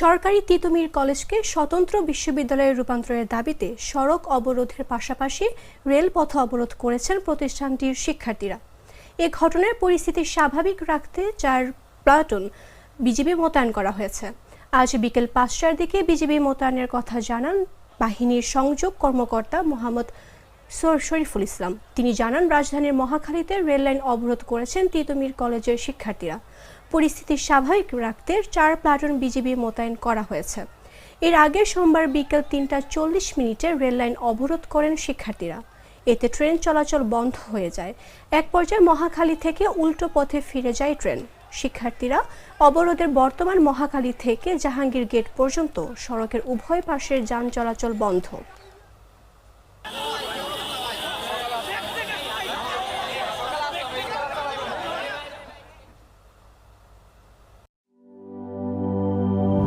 সরকারি তিতুমির কলেজকে স্বতন্ত্র বিশ্ববিদ্যালয়ে রূপান্তরের দাবিতে সড়ক অবরোধের পাশাপাশি রেলপথ অবরোধ করেছেন প্রতিষ্ঠানটির শিক্ষার্থীরা। এ ঘটনার পরিস্থিতি স্বাভাবিক রাখতে চার প্লাটুন বিজিবি মোতায়েন করা হয়েছে। আজ বিকেল পাঁচটার দিকে বিজিবি মোতায়েনের কথা জানান বাহিনীর সংযোগ কর্মকর্তা মোহাম্মদ সর- শরীফুল ইসলাম। তিনি জানান, রাজধানীর মহাখালীতে রেললাইন অবরোধ করেছেন তিতুমির কলেজের শিক্ষার্থীরা। পরিস্থিতি স্বাভাবিক রাখতে চার প্লাটুন বিজিবি মোতায়েন করা হয়েছে। এর আগে সোমবার বিকেল তিনটা চল্লিশ মিনিটে রেললাইন অবরোধ করেন শিক্ষার্থীরা। এতে ট্রেন চলাচল বন্ধ হয়ে যায়। এক পর্যায়ে মহাখালী থেকে উল্টো পথে ফিরে যায় ট্রেন। শিক্ষার্থীরা অবরোধের বর্তমান মহাখালী থেকে জাহাঙ্গীর গেট পর্যন্ত সড়কের উভয় পাশের যান চলাচল বন্ধ।